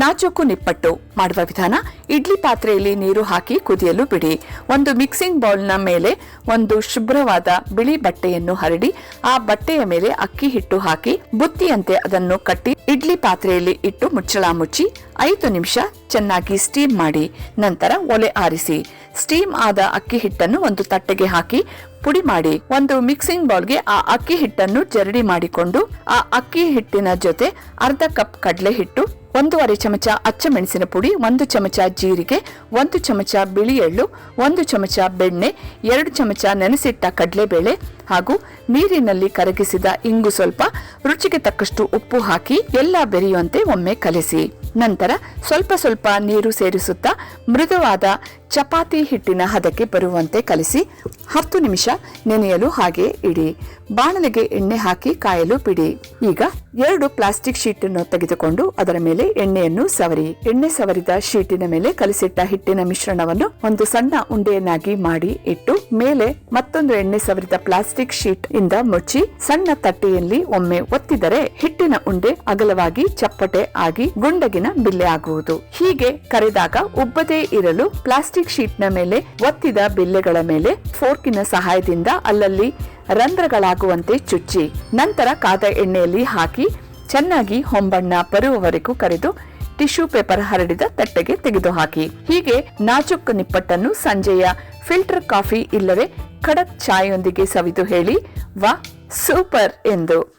ನಾಜೂಕು ನಿಪ್ಪಟ್ಟು ಮಾಡುವ ವಿಧಾನ. ಇಡ್ಲಿ ಪಾತ್ರೆಯಲ್ಲಿ ನೀರು ಹಾಕಿ ಕುದಿಯಲು ಬಿಡಿ. ಒಂದು ಮಿಕ್ಸಿಂಗ್ ಬೌಲ್ನ ಮೇಲೆ ಒಂದು ಶುಭ್ರವಾದ ಬಿಳಿ ಬಟ್ಟೆಯನ್ನು ಹರಡಿ, ಆ ಬಟ್ಟೆಯ ಮೇಲೆ ಅಕ್ಕಿ ಹಿಟ್ಟು ಹಾಕಿ ಬುತ್ತಿಯಂತೆ ಅದನ್ನು ಕಟ್ಟಿ ಇಡ್ಲಿ ಪಾತ್ರೆಯಲ್ಲಿ ಇಟ್ಟು ಮುಚ್ಚಳ ಮುಚ್ಚಿ ಐದು ನಿಮಿಷ ಚೆನ್ನಾಗಿ ಸ್ಟೀಮ್ ಮಾಡಿ, ನಂತರ ಒಲೆ ಆರಿಸಿ. ಸ್ಟೀಮ್ ಆದ ಅಕ್ಕಿ ಹಿಟ್ಟನ್ನು ಒಂದು ತಟ್ಟೆಗೆ ಹಾಕಿ ಪುಡಿ ಮಾಡಿ, ಒಂದು ಮಿಕ್ಸಿಂಗ್ ಬೌಲ್ಗೆ ಆ ಅಕ್ಕಿ ಹಿಟ್ಟನ್ನು ಜರಡಿ ಮಾಡಿಕೊಂಡು, ಆ ಅಕ್ಕಿ ಹಿಟ್ಟಿನ ಜೊತೆ ಅರ್ಧ ಕಪ್ ಕಡಲೆ ಹಿಟ್ಟು ಒಂದೂವರೆ ಚಮಚ ಅಚ್ಚ ಮೆಣಸಿನ ಪುಡಿ, ಒಂದು ಚಮಚ ಜೀರಿಗೆ, ಒಂದು ಚಮಚ ಬಿಳಿ ಎಳ್ಳು ಒಂದು ಚಮಚ ಬೆಣ್ಣೆ, ಎರಡು ಚಮಚ ನೆನೆಸಿಟ್ಟ ಕಡಲೆಬೇಳೆ ಹಾಗೂ ನೀರಿನಲ್ಲಿ ಕರಗಿಸಿದ ಇಂಗು ಸ್ವಲ್ಪ, ರುಚಿಗೆ ತಕ್ಕಷ್ಟು ಉಪ್ಪು ಹಾಕಿ ಎಲ್ಲ ಬೆರೆಯುವಂತೆ ಒಮ್ಮೆ ಕಲಿಸಿ. ನಂತರ ಸ್ವಲ್ಪ ಸ್ವಲ್ಪ ನೀರು ಸೇರಿಸುತ್ತಾ ಮೃದುವಾದ ಚಪಾತಿ ಹಿಟ್ಟಿನ ಹದಕ್ಕೆ ಬರುವಂತೆ ಕಲಿಸಿ ಹತ್ತು ನಿಮಿಷ ನೆನೆಯಲು ಹಾಗೆ ಇಡಿ. ಬಾಣಲೆಗೆ ಎಣ್ಣೆ ಹಾಕಿ ಕಾಯಲು ಬಿಡಿ. ಈಗ ಎರಡು ಪ್ಲಾಸ್ಟಿಕ್ ಶೀಟ್ ಅನ್ನು ತೆಗೆದುಕೊಂಡು ಅದರ ಮೇಲೆ ಎಣ್ಣೆಯನ್ನು ಸವರಿ. ಎಣ್ಣೆ ಸವರಿದ ಶೀಟಿನ ಮೇಲೆ ಕಲಿಸಿಟ್ಟ ಹಿಟ್ಟಿನ ಮಿಶ್ರಣವನ್ನು ಒಂದು ಸಣ್ಣ ಉಂಡೆಯನ್ನಾಗಿ ಮಾಡಿ ಇಟ್ಟು ಮೇಲೆ ಮತ್ತೊಂದು ಎಣ್ಣೆ ಸವರಿದ ಪ್ಲಾಸ್ಟಿಕ್ ಶೀಟ್ ಇಂದ ಮುಚ್ಚಿ ಸಣ್ಣ ತಟ್ಟೆಯಲ್ಲಿ ಒಮ್ಮೆ ಒತ್ತಿದರೆ ಹಿಟ್ಟಿನ ಉಂಡೆ ಅಗಲವಾಗಿ ಚಪ್ಪಟೆ ಆಗಿ ಗುಂಡಗಿನ ಬಿಲ್ಲೆ ಆಗುವುದು. ಹೀಗೆ ಕರೆದಾಗ ಉಬ್ಬದೇ ಇರಲು ಪ್ಲಾಸ್ಟಿಕ್ ಶೀಟ್ನ ಮೇಲೆ ಒತ್ತಿದ ಬಿಲ್ಲೆಗಳ ಮೇಲೆ ಫೋರ್ಕಿನ ಸಹಾಯದಿಂದ ಅಲ್ಲಲ್ಲಿ ರಂಧ್ರಗಳಾಗುವಂತೆ ಚುಚ್ಚಿ, ನಂತರ ಕಾದ ಎಣ್ಣೆಯಲ್ಲಿ ಹಾಕಿ ಚೆನ್ನಾಗಿ ಹೊಂಬಣ್ಣ ಬರುವವರೆಗೂ ಕರೆದು ಟಿಶ್ಯೂ ಪೇಪರ್ ಹರಡಿದ ತಟ್ಟೆಗೆ ತೆಗೆದುಹಾಕಿ. ಹೀಗೆ ನಾಜುಕ್ ನಿಪ್ಪಟ್ಟನ್ನು ಸಂಜೆಯ ಫಿಲ್ಟರ್ ಕಾಫಿ ಇಲ್ಲವೇ ಖಡಕ್ ಚಾಯೊಂದಿಗೆ ಸವಿದು ಹೇಳಿ ವಾ ಸೂಪರ್ ಎಂದು.